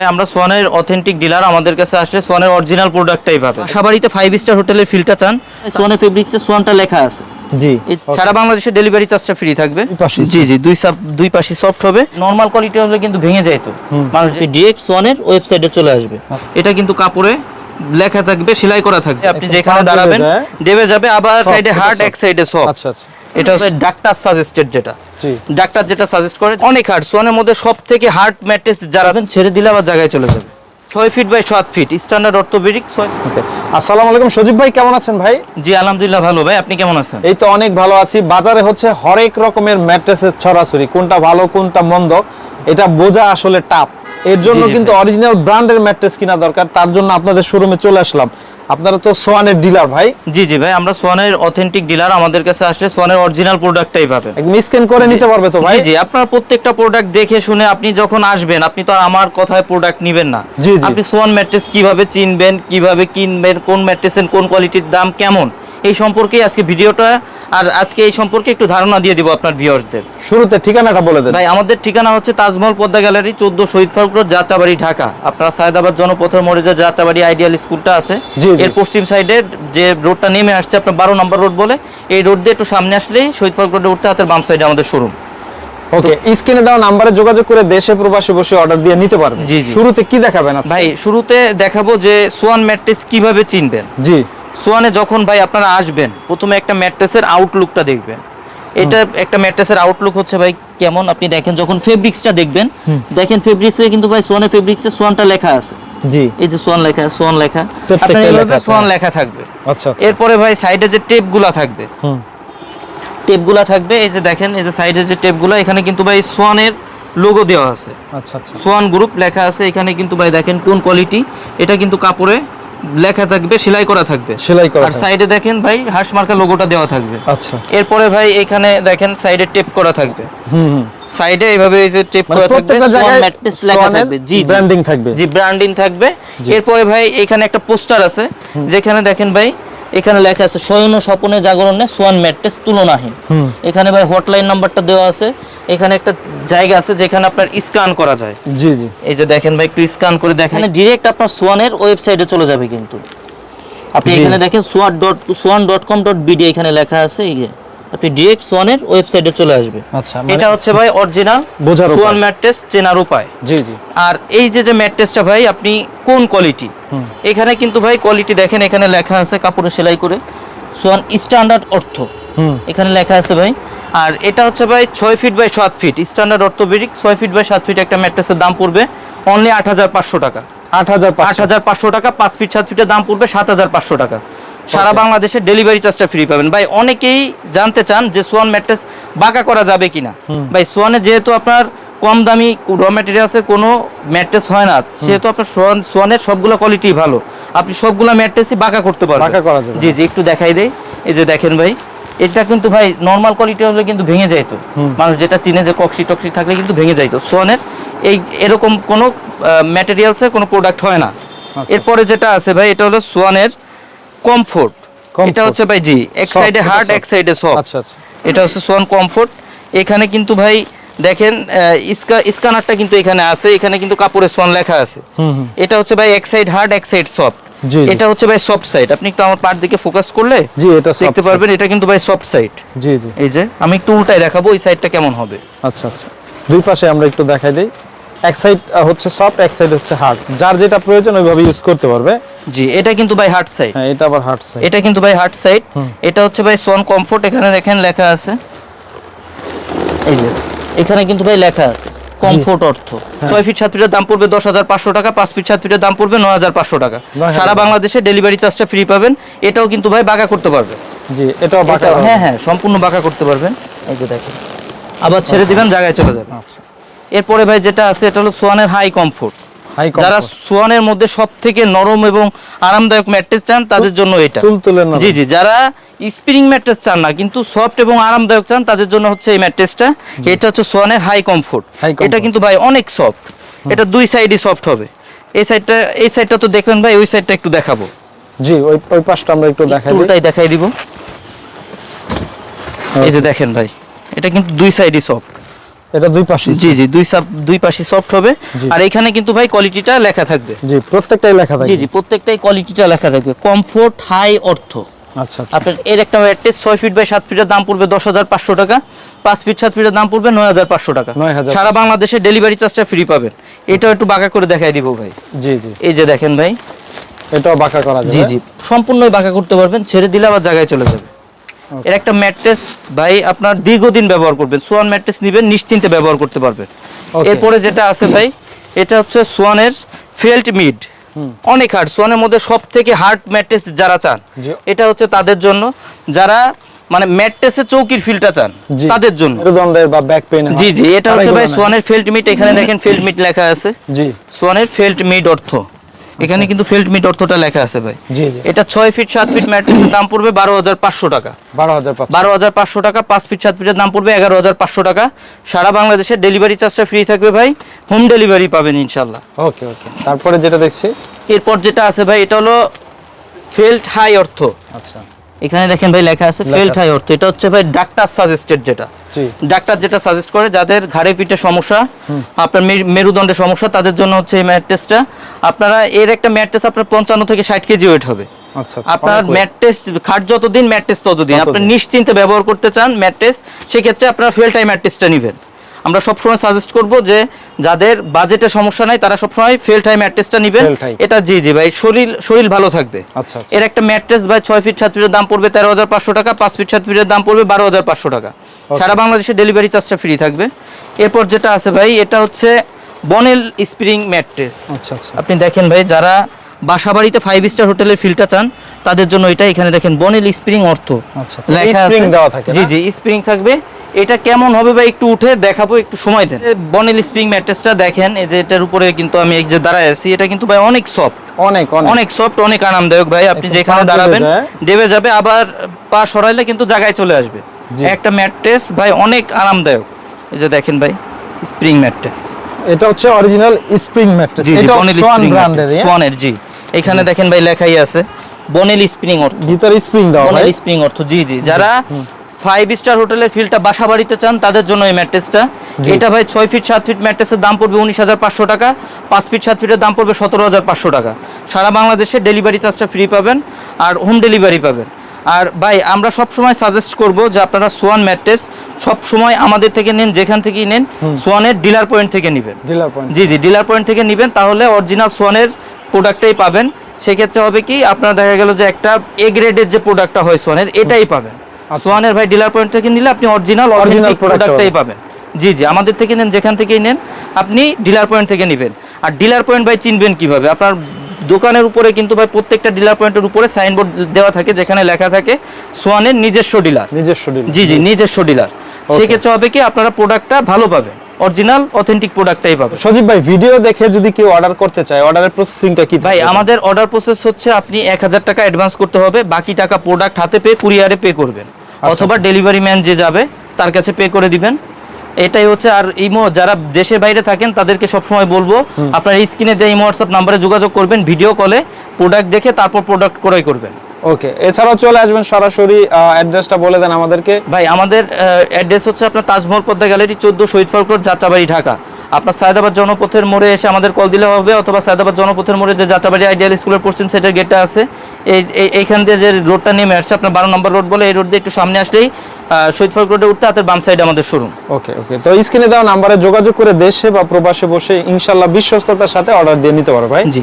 আমরা সোয়ানের authentic dealer আমাদের কাছে আসলে সোয়ানের অরিজিনাল প্রোডাক্টটাই পাবে আশাবাড়িতে ফাইভ স্টার হোটেলের ফিলটা চান? সোয়ানের ফেব্রিক্সে সোয়ানটা লেখা আছে। জি। সারা বাংলাদেশে ডেলিভারি চার্জটা ফ্রি থাকবে। দুই জি জি দুই সাব দুই পাশে সফট হবে। নরমাল কোয়ালিটি হলে কিন্তু ভেঙে যায় তো। মানুষ ডিরেক্ট সোয়ানের ওয়েবসাইটে চলে আসবে। এটা কিন্তু কাপড়ে লেখা থাকবে সেলাই করা থাকবে। আপনি যেখানে দাঁড়াবেন। ডেবে যাবে আবার সাইডে হার্ড এক সাইডে সফট আচ্ছা আচ্ছা। এটা হচ্ছে ডাক্তার সাজেস্টেড যেটা। ডাক্তার যেটা সাজেস্ট করে অনেক হার্ড সোয়ানের মধ্যে সব থেকে হার্ড ম্যাট্রেস যারাবেন ছেড়ে দিলে আবার জায়গায় চলে যাবে। ছয় ফিট বাই সাত ফিট স্ট্যান্ডার্ড অর্থোপেডিক ছয় আসসালামু আলাইকুম সজীব ভাই কেমন আছেন ভাই? জি আলহামদুলিল্লাহ ভালো। ভাই আপনি কেমন আছেন? এই তো অনেক ভালো আছি। বাজারে হচ্ছে হরেক রকমের ম্যাট্রেসের ছড়াছড়ি কোনটা ভালো কোনটা মন্দ এটা বোঝা আসলে টাফ এর জন্য কিন্তু অরিজিনাল ব্র্যান্ডের ম্যাট্রেস কিনা দরকার তার জন্য আপনাদের শোরুমে চলে আসলাম। আপনারা তো সোয়ানের ডিলার ভাই। জি জি ভাই আমরা সোয়ানের অথেন্টিক ডিলার আমাদের কাছে আসলে সোয়ানের অরিজিনাল প্রোডাক্টটাই পাবেন। একদম স্ক্যান করে নিতে পারবে তো ভাই? জি আপনারা প্রত্যেকটা প্রোডাক্ট দেখে শুনে আপনি যখন আসবেন আপনি তো আর আমার কথায় প্রোডাক্ট নেবেন না। জি, জি। আপনি সোয়ান ম্যাট্রেস কীভাবে চিনবেন কীভাবে কিনবেন কোন ম্যাট্রেসের কোন কোয়ালিটির দাম কেমন? এই সম্পর্কে আজকে ভিডিওটা আর আজকে এই সম্পর্কে একটু ধারণা দিয়ে দিব আপনার ভিউয়ার্সদের। শুরুতে ঠিকানাটা বলে দেন। ভাই আমাদের ঠিকানা হচ্ছে তাজমহল পদ্মা গ্যালারি চোদ্দ শহীদ ফারুক রোড যাত্রাবাড়ি ঢাকা। আপনার সায়দাবাদ জনপথের মোড়ে যে যাত্রাবাড়ি আইডিয়াল স্কুলটা আছে। এর পশ্চিম সাইডে যে রোডটা নেমে আসছে আপনার বারো নম্বর রোড বলে এই রোড দিয়ে একটু সামনে আসলেই শহীদ ফারুক রোডে উঠতে হাতের বাম সাইডে আমাদের শোরুম। ওকে স্ক্রিনে দেওয়া নাম্বারে যোগাযোগ করে দেশে প্রবাসী বসে অর্ডার দিয়ে নিতে পারবেন। শুরুতে কি দেখাবেন? ভাই শুরুতে দেখাবো যে সোয়ান ম্যাট্রেস কীভাবে চিনবেন। জি। সোয়ানে যখন ভাই আপনারা আসবেন প্রথমে একটা ম্যাট্রেসের আউটলুকটা দেখবেন। এটা একটা ম্যাট্রেসের আউটলুক হচ্ছে ভাই কেমন? আপনি দেখেন যখন ফেব্রিক্সটা দেখবেন দেখেন ফেব্রিক্সে কিন্তু ভাই সোয়ানের ফেব্রিক্সে সোয়ানটা লেখা আছে। জি। এই যে সোয়ান লেখা সোয়ান লেখা। প্রত্যেকটা আপনার লেখা সোয়ান লেখা থাকবে। আচ্ছা আচ্ছা। এরপরে ভাই সাইডে যে টেপগুলা থাকবে হুম। টেপগুলা থাকবে এই যে দেখেন এই যে সাইডে যে টেপগুলা এখানে কিন্তু ভাই সোয়ানের লোগো দেওয়া আছে। আচ্ছা আচ্ছা। সোয়ান গ্রুপ লেখা আছে এখানে কিন্তু ভাই দেখেন কোন কোয়ালিটি এটা কিন্তু কাপড়ে লেখা থাকবে সেলাই করা থাকবে। সেলাই করা আর সাইডে দেখেন ভাই হাঁস মার্কা লোগোটা দেওয়া থাকবে। আচ্ছা। এরপরে ভাই এখানে দেখেন সাইডে টেপ করা থাকবে। হুম সাইডে এইভাবে এই যে টেপ মানে করা থাকবে সোয়ান ম্যাট্রেস লেখা থাকবে। জি ব্র্যান্ডিং থাকবে। জি ব্র্যান্ডিং থাকবে। এরপরে ভাই এখানে একটা পোস্টার আছে যেখানে দেখেন ভাই এখানে লেখা আছে শয়ন স্বপনে জাগরণে সোয়ান ম্যাট্রেস তুলনাহীন। এখানে ভাই হটলাইন নাম্বারটা দেওয়া আছে। এখানে একটা জায়গা আছে যেখানে আপনার স্ক্যান করা যায়। জি জি। এই যে দেখেন ভাই একটু স্ক্যান করে দেখেন। ডিরেক্ট আপনার সোয়ানের ওয়েবসাইটে চলে যাবে কিন্তু। আপনি এখানে দেখেন swan dot swan dot com dot BD এখানে লেখা আছে এই যে। আপনি ডিরেক্ট সোয়ানের ওয়েবসাইটে চলে আসবে। আচ্ছা মানে এটা হচ্ছে ভাই অরিজিনাল বোঝার। সোয়ান ম্যাট্রেস চেনার উপায়। জি জি। আর এই যে যে ম্যাট্রেসটা ভাই আপনি কোন কোয়ালিটি এখানে কিন্তু ভাই কোয়ালিটি দেখেন এখানে লেখা আছে কাপড়ে সেলাই করে। সোয়ান স্ট্যান্ডার্ড অর্থ এখানে লেখা আছে ভাই। আর এটা হচ্ছে ভাই ছয় ফিট বাই সাত ফিট স্ট্যান্ডার্ড অর্থোপেডিক ছয় ফিট বাই সাত ফিট একটা ম্যাট্রেসের দাম পড়বে অনলি আট হাজার পাঁচশো টাকা। আট হাজার আট হাজার পাঁচশো টাকা পাঁচ ফিট সাত ফিটের দাম পড়বে সাত হাজার পাঁচশো টাকা। সারা বাংলাদেশে ডেলিভারি চার্জটা ফ্রি পাবেন। ভাই অনেকেই জানতে চান যে সোয়ান ম্যাট্রেস বাঁকা করা যাবে কিনা। ভাই সোয়ানে যেহেতু আপনার কম দামি র ম্যাটেরিয়ালসের কোনো ম্যাট্রেস হয় না। সেহেতু আপনার সোয়ান সোয়ানের সবগুলো কোয়ালিটি ভালো। আপনি সবগুলো ম্যাট্রেসই বাঁকা করতে পারবেন। বাঁকা করা যাবে। জি জি একটু দেখাই দেই। এই যে দেখেন ভাই এটা কিন্তু ভাই নর্মাল কোয়ালিটি হলে কিন্তু ভেঙে যাইতো মানুষ যেটা চিনে যে কক্সি টক্সি থাকলে কিন্তু ভেঙে যাইতো সোয়ানের এই এরকম কোনো ম্যাটেরিয়ালসের কোনো প্রোডাক্ট হয় না। আচ্ছা। এরপরে যেটা আছে ভাই এটা হলো সোয়ানের কমফোর্ট এটা হচ্ছে ভাই জি এক সাইডে হার্ড এক সাইডে সফট আচ্ছা আচ্ছা। এটা হচ্ছে সোয়ান কমফোর্ট এখানে কিন্তু ভাই দেখেন স্ক্যানারটা কিন্তু এখানে আছে এখানে কিন্তু কাপড়ে সোয়ান লেখা আছে। এটা হচ্ছে ভাই এক সাইড হার্ড এক সাইড সফট। এটা হচ্ছে ভাই সফট সাইড আপনি একটু আমার পার দিকে ফোকাস করলে জি এটা দেখতে পারবেন এটা কিন্তু ভাই সফট সাইড জি জি। এই যে আমি একটু উল্টায় দেখাবো ওই সাইডটা কেমন হবে। আচ্ছা আচ্ছা। দুই পাশে আমরা একটু দেখাই দিই। এক সাইড হচ্ছে সফট এক সাইড হচ্ছে হার্ড যার যেটা প্রয়োজন ওইভাবে ইউজ করতে পারবে। জি এটা কিন্তু ভাই হার্ড সাইড হ্যাঁ এটা আবার হার্ড সাইড এটা কিন্তু ভাই হার্ড সাইড এটা হচ্ছে ভাই সোয়ান কমফোর্ট এখানে দেখেন লেখা আছে। এই যে এখানে কিন্তু ভাই লেখা আছে কমফোর্ট অর্থ। হ্যাঁ। ছয় ফিট সাত ফিটের দাম পড়বে দশ হাজার পাঁচশো টাকা পাঁচ ফিট সাত ফিটের দাম পড়বে নয় হাজার পাঁচশো টাকা। সারা বাংলাদেশে ডেলিভারি চার্জটা ফ্রি পাবেন। এটাও কিন্তু ভাই বাঁকা করতে পারবে। জি এটাও বাঁকা হ্যাঁ হ্যাঁ সম্পূর্ণ বাঁকা করতে পারবেন। এই যে দেখেন আবার ছেড়ে দিবেন জায়গায় চলে যাবে। আচ্ছা। এরপরে ভাই যেটা আছে এটা হলো সোয়ানের হাই কমফোর্ট যারা সোয়ানের মধ্যে সব থেকে নরম এবং আরামদায়ক ম্যাট্রেস চান তাদের জন্য এটা। জি জি যারা স্প্রিং ম্যাট্রেস চান না কিন্তু সফট এবং আরামদায়ক চান তাদের জন্য হচ্ছে এই ম্যাট্রেসটা এটা হচ্ছে সোয়ানের হাই কমফোর্ট এটা কিন্তু ভাই অনেক সফট এটা দুই সাইডই সফট হবে। এই সাইডটা এই সাইডটা তো দেখলেন ভাই ওই সাইডটা একটু দেখাবো। জি ওই ওই পাশটা আমরা একটু দেখাই দিই। উল্টাই দেখাই দিব। এই যে দেখেন ভাই এটা কিন্তু দুই সাইডই সফট এটা দুই পাশে জি জি দুই দুই পাশে সফট হবে। আর এখানে কিন্তু ভাই কোয়ালিটিটা লেখা থাকবে। জি প্রত্যেকটাই লেখা থাকে জি জি প্রত্যেকটাই কোয়ালিটিটা লেখা থাকবে। কমফোর্ট হাই অর্থ। আচ্ছা আচ্ছা। আপনার এর একটা ম্যাট্রেস ছয় ফিট বাই সাত ফিটের দাম পড়বে দশ হাজার পাঁচশো টাকা। পাঁচ ফিট সাত ফিটের দাম পড়বে নয় হাজার পাঁচশো টাকা। 9,500 সারা বাংলাদেশে ডেলিভারি চার্জটা ফ্রি পাবেন। এটাও একটু বাঁকা করে দেখাই দিব ভাই। জি জি। এই যে দেখেন ভাই। এটাও বাঁকা করা জি জি। সম্পূর্ণই বাঁকা করতে পারবেন ছেড়ে দিলে আবার জায়গায় চলে যাবে। এর একটা ম্যাট্রেস ভাই আপনার দীর্ঘদিন ব্যবহার করবেন। সোয়ান ম্যাট্রেস নিবেন নিশ্চিন্তে ব্যবহার করতে পারবেন এরপরে যেটা আছে ভাই এটা হচ্ছে সোয়ানের ফেল্ট মিড। অনেক হার্ড সোয়ানের মধ্যে সব থেকে হার্ড ম্যাট্রেস যারা চান এটা হচ্ছে তাদের জন্য। যারা মানে ম্যাট্রেসে চৌকির ফিলটা চান তাদের জন্য। বা ব্যাক পেইন জি জি এটা হচ্ছে ভাই সোয়ানের ফেল্ট মিট এখানে দেখেন ফেল্ট মিট লেখা আছে। জি। সোয়ানের ফেল্ট মিড অর্থ। এখানে কিন্তু ফিল্ড মিট অর্থটা লেখা আছে ভাই। জি জি। এটা ছয় ফিট সাত ফিট ম্যাট্রিক্সের দাম পড়বে বারো হাজার পাঁচশো টাকা। বারো হাজার পাঁচশো। টাকা পাঁচ ফিট সাত ফিটের দাম পড়বে এগারো হাজার পাঁচশো টাকা। সারা বাংলাদেশে ডেলিভারি চার্জটা ফ্রি থাকবে ভাই। হোম ডেলিভারি পাবেন ইনশাল্লাহ ওকে ওকে। তারপরে যেটা দেখছি? এরপর যেটা আছে ভাই এটা হলো ফেল্ট হাই অর্থ। আচ্ছা। এখানে দেখেন ভাই লেখা আছে ফেল্ট আছে। অর্থ এটা হচ্ছে ভাই ডাক্তার সাজেস্টেড যেটা। জি। ডাক্তার যেটা সাজেস্ট করে যাদের ঘাড়ে পিঠে সমস্যা আপনার মে- মেরুদণ্ডের সমস্যা তাদের জন্য হচ্ছে এই ম্যাট্রেসটা আপনারা এর একটা ম্যাট্রেস আপনার পঞ্চান্ন থেকে ষাট কেজি ওয়েট হবে। আচ্ছা আপনার অনেক weight। ম্যাট্রেস খাট যতদিন ম্যাট্রেস ততদিন। ততদিন। আপনি নিশ্চিন্তে ব্যবহার করতে চান ম্যাট্রেস সেক্ষেত্রে আপনারা ফেলটাই ম্যাট্রেসটা নেবেন। আমরা সবসময় সাজেস্ট করব যে যাদের বাজেটে সমস্যা নাই তারা সবসময় ফেলটাই ম্যাট্রেসটা নেবেন। এটা জি জি ভাই শরীর শরীর ভালো থাকবে। আচ্ছা আচ্ছা। এর একটা ম্যাট্রেস ভাই ছয় ফিট সাত ফিটের দাম পড়বে তেরো হাজার পাঁচশো টাকা পাঁচ ফিট সাত ফিটের দাম পড়বে বারো হাজার পাঁচশো টাকা। সারা বাংলাদেশে ডেলিভারি চার্জটা ফ্রি থাকবে। এরপর যেটা আছে ভাই এটা হচ্ছে বনেল স্প্রিং ম্যাট্রেস আচ্ছা আচ্ছা। আপনি দেখেন ভাই যারা বাসা বাড়িতে ফাইভ স্টার হোটেলের ফিলটা চান তাদের জন্য এটা এখানে দেখেন বনেল স্প্রিং অর্থ। স্প্রিং দেওয়া থাকে জি জি স্প্রিং থাকবে। এটা কেমন হবে ভাই? একটু উঠে দেখাবো একটু সময় দেন। বনেল স্প্রিং ম্যাট্রেসটা দেখেন এই যে এটার উপরে কিন্তু আমি এই যে দাঁড়ায় আছি এটা কিন্তু ভাই অনেক সফট অনেক অনেক। সফট অনেক আরামদায়ক ভাই। আপনি যেখানে দাঁড়াবেন। ডেবে যাবে আবার পা সরাইলে কিন্তু জায়গায় চলে আসবে। একটা ম্যাট্রেস ভাই অনেক আরামদায়ক। এই যে দেখেন ভাই স্প্রিং ম্যাট্রেস এটা হচ্ছে অরিজিনাল স্প্রিং ম্যাট্রেস এটা বনেল সোয়ান স্প্রিং ব্র্যান্ডের সোয়ানের জি। এখানে দেখেন ভাই লেখাই আছে বনেল স্প্রিং অর্থ ভিতরে স্প্রিং ভাই? বনেল স্প্রিং অর্থ জি জি। যারা ফাইভ স্টার হোটেলের ফিলটা বাসা বাড়িতে চান তাদের জন্য এই ম্যাট্রেসটা এটা ভাই ছয় ফিট সাত ফিট ম্যাট্রেসের দাম পড়বে উনিশ হাজার পাঁচশো টাকা পাঁচ ফিট সাত ফিটের দাম পড়বে সতেরো হাজার পাঁচশো টাকা। সারা বাংলাদেশে ডেলিভারি চার্জটা ফ্রি পাবেন আর হোম ডেলিভারি পাবেন। আর ভাই আমরা সব সময় সাজেস্ট করব যে আপনারা সোয়ান ম্যাট্রেস সব সময় আমাদের থেকে নেন যেখান থেকেই নেন সোয়ানের ডিলার পয়েন্ট থেকে নেবেন। ডিলার পয়েন্ট জি জি ডিলার পয়েন্ট থেকে নেবেন তাহলে অরিজিনাল সোয়ানের প্রোডাক্টটাই পাবেন। সেক্ষেত্রে হবে কি আপনার দেখা গেল যে একটা এ গ্রেডের যে প্রোডাক্টটা হয় সোয়ানের এটাই পাবেন। সোয়ানের ভাই ডিলার পয়েন্ট থেকে নিলে আপনি অরিজিনাল অরিজিনাল প্রোডাক্টটাই পাবেন। পাবেন। জি জি আমাদের থেকে নেন যেখান থেকেই নেন আপনি ডিলার পয়েন্ট থেকে নেবেন। আর ডিলার পয়েন্ট ভাই চিনবেন কীভাবে? আপনার দোকানের উপরে কিন্তু ভাই প্রত্যেকটা ডিলার পয়েন্টের উপরে সাইনবোর্ড দেওয়া থাকে যেখানে লেখা থাকে সোয়ানের নিজস্ব ডিলার নিজস্ব ডিলার জি জি নিজস্ব ডিলার সেক্ষেত্রে হবে কি আপনারা প্রোডাক্টটা ভালো পাবেন। অরিজিনাল অথেন্টিক প্রোডাক্টটাই পাবে। সজীব ভাই ভিডিও দেখে যদি কেউ অর্ডার করতে চায় অর্ডারের প্রসেসিংটা কি ভাই আমাদের অর্ডার প্রসেস হচ্ছে আপনি এক হাজার টাকা অ্যাডভান্স করতে হবে বাকি টাকা প্রোডাক্ট হাতে পেয়ে কুরিয়ারে পে করবেন। অথবা ডেলিভারি ম্যান যে যাবে তার কাছে পে করে দিবেন। এটাই হচ্ছে আর ইমো যারা দেশের বাইরে থাকেন তাদেরকে সবসময় বলব আপনার স্ক্রিনে যে ইমো হোয়াটসঅ্যাপ নাম্বারে যোগাযোগ করবেন ভিডিও কলে প্রোডাক্ট দেখে তারপর প্রোডাক্ট ক্রয় করবেন। ওকে এছাড়াও চলে আসবেন সরাসরি অ্যাড্রেসটা বলে দেন আমাদেরকে। ভাই আমাদের অ্যাড্রেস হচ্ছে আপনার তাজমহল পদ্মা গ্যালারি চোদ্দ শহীদ পার্ক রোড যাত্রাবাড়ি ঢাকা। আপনার সায়দাবাদ জনপথের মোড়ে এসে আমাদের কল দিলে হবে অথবা সায়দাবাদ জনপথের মোড়ে যে যাচাবাড়ি আইডিয়াল স্কুলের পশ্চিম সাইডের গেটটা আছে এই এই- এইখান দিয়ে যে রোডটা নেমে আসছে আপনার বারো নম্বর রোড বলে এই রোড দিয়ে একটু সামনে আসলেই শহীদ ফরক রোডে উঠতে হাতের বাম সাইডে আমাদের শোরুম ওকে ওকে তো স্ক্রিনে দেওয়া নাম্বারে যোগাযোগ করে দেশে বা প্রবাসে বসে ইনশাল্লাহ বিশ্বস্ততার সাথে অর্ডার দিয়ে নিতে পারো ভাই। জি।